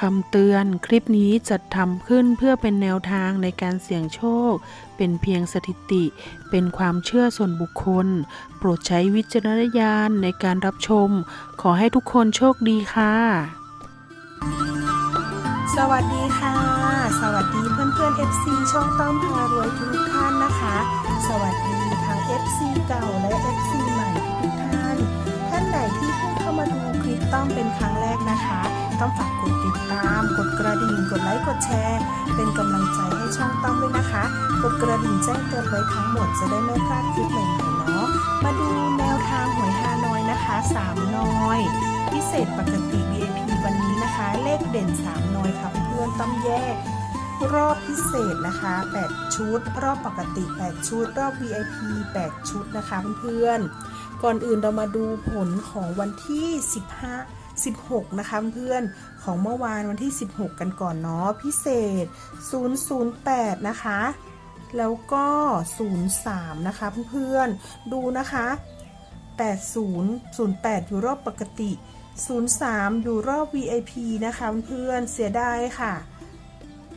คำเตือนคลิปนี้จัดทำขึ้นเพื่อเป็นแนวทางในการเสี่ยงโชค เป็นเพียงสถิติ เป็นความเชื่อส่วนบุคคล โปรดใช้วิจารณญาณในการรับชม ขอให้ทุกคนโชคดีค่ะ สวัสดีค่ะ สวัสดีเพื่อนเพื่อน FC ช่องต้อมพารวยทุกท่านนะคะ สวัสดีทั้ง FC เก่าและ FC ใหม่ทุกท่าน ท่านไหนที่เพิ่งเข้ามาดูคลิปต้อมเป็นครั้งแรกนะคะ ต้องฝากกด ติดตาม กดกระดิ่ง กดไลค์ กดแชร์ เป็นกำลังใจให้ช่องต้อมด้วยนะคะ กดกระดิ่งแจ้งเตือนไว้ทั้งหมดจะได้ไม่พลาดคลิปใหม่ๆเนาะ มาดูแนวทางหวยฮานอยนะคะ3น้อย พิเศษปกติ VIP วันนี้นะคะ เลขเด่น3น้อยค่ะเพื่อนต้องแยกรอบพิเศษนะคะ 8 ชุด รอบปกติ 8 ชุด รอบ VIP 8 ชุดนะคะเพื่อนๆ ก่อนอื่นเรามาดูผลของวันที่ 15 16 นะคะเพื่อนของเมื่อวานวันที่ 16 กันก่อนเนาะพิเศษ 008 นะคะ แล้วก็ 03 นะคะเพื่อนๆดูนะคะ 80 08 อยู่รอบปกติ 03 อยู่รอบ VIP นะคะเพื่อนเสียดายค่ะ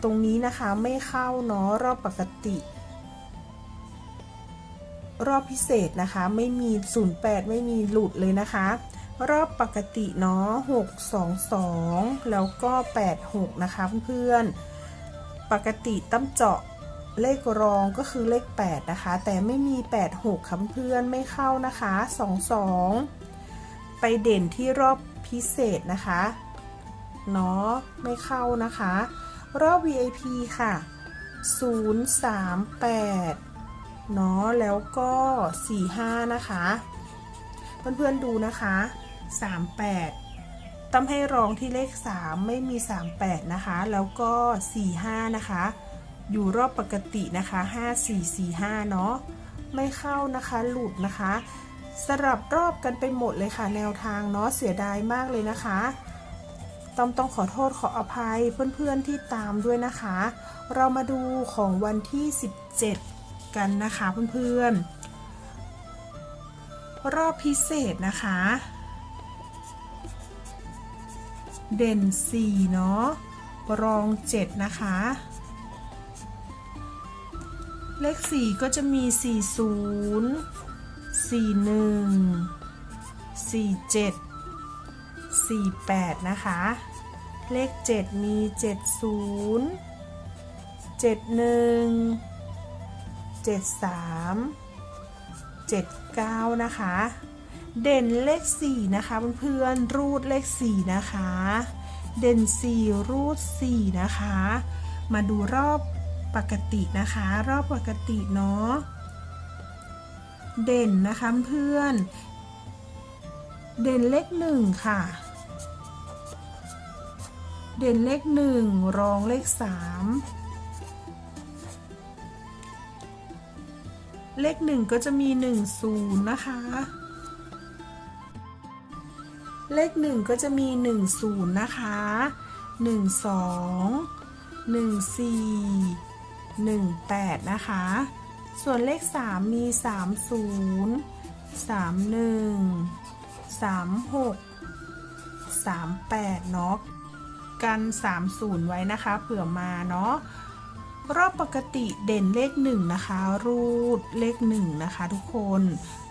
ตรงนี้นะคะไม่เข้าเนาะรอบปกติรอบพิเศษนะคะ ไม่มี 08 ไม่มีหลุดเลยนะคะ รอบปกติเนาะ622 แล้วก็ 86 นะคะเพื่อนๆ ปกติตั้มเจาะเลขรองก็คือเลข 8 นะคะ แต่ไม่มี 86ค่ะเพื่อนๆไม่เข้านะคะ 22 ไปเด่นที่รอบพิเศษนะคะเนาะไม่เข้านะคะ รอบ VIP ค่ะ 038เนาะแล้วก็ 45 นะคะ เพื่อนๆดูนะคะ 38ตั้มให้รองที่เลข 3 ไม่มี 38 นะคะ แล้วก็ 45 นะคะ อยู่รอบปกตินะคะ 5445 เนาะไม่เข้านะคะหลุดนะคะสลับรอบกันไปหมดเลยค่ะ แนวทางเนาะเสียดายมากเลยนะคะต้องต้องขอโทษขออภัยเพื่อนๆที่ตามด้วยนะคะ เรามาดูของวันที่ 17 กันนะคะเพื่อนๆรอบพิเศษนะคะ เด่น 4 เนาะ รอง 7 นะคะ เลข 4 ก็จะมี 40 41 47 48 นะคะ เลข 7 มี 70 71 73 79 นะคะ เด่นเลข 4 นะคะเพื่อนๆรูดเลข 4 นะคะ เด่น 4 รูด 4 นะคะ มาดูรอบปกตินะคะ รอบปกติเนาะเด่นนะคะเพื่อนเด่นเลขหนึ่งค่ะ เด่นเลขหนึ่งรองเลขสามเลขหนึ่งก็จะมีหนึ่งศูนย์นะคะ เลขหนึ่งก็จะมีหนึ่งศูนย์นะคะหนึ่งสองหนึ่งสี่หนึ่งแปดนะคะ ส่วนเลขสามมีสามศูนย์สามหนึ่ง36 38 เนาะ กัน 30 ไว้นะคะ เผื่อมาเนาะ รอบปกติเด่นเลข 1 นะคะ รูดเลข 1 นะคะทุกคน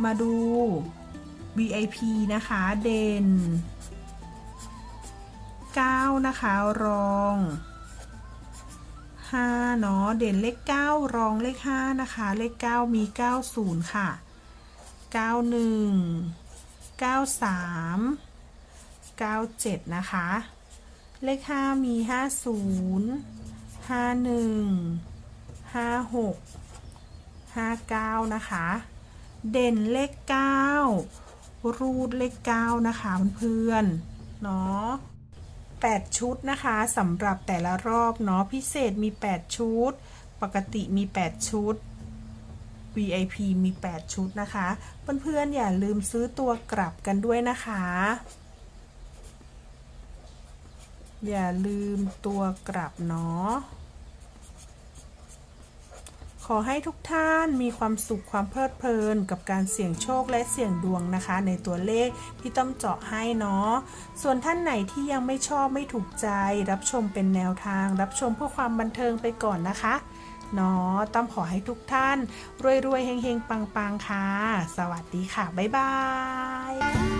มาดู VIP นะคะ เด่น 9 นะคะ รอง5เนาะเด่นเลข 9 รองเลข 5 นะคะ เลข 9 มี 90 ค่ะ 91 93 97 นะคะ เลข 5 มี 50 51 56 59 นะคะ เด่นเลข 9 รูดเลข9นะคะเพื่อนๆเนาะ8ชุดนะคะสำหรับแต่ละรอบเนาะพิเศษมี 8 ชุด ปกติมี 8 ชุด VIP มี 8 ชุดนะคะ เพื่อนๆอย่าลืมซื้อตัวกลับกันด้วยนะคะ อย่าลืมตัวกลับเนาะ อให้ทุกท่านมีความสุขความเพลิดเพลินกับการเสี่ยงโชคและเสี่ยงดวงนะคะ ในตัวเลขที่ต้อมเจาะให้เนาะ ส่วนท่านไหนที่ยังไม่ชอบไม่ถูกใจ รับชมเป็นแนวทาง รับชมเพื่อความบันเทิงไปก่อนนะคะเนาะต้อมขอให้ทุกท่าน รวยๆเฮงๆ ปังๆ ค่ะ สวัสดีค่ะ บ๊ายบาย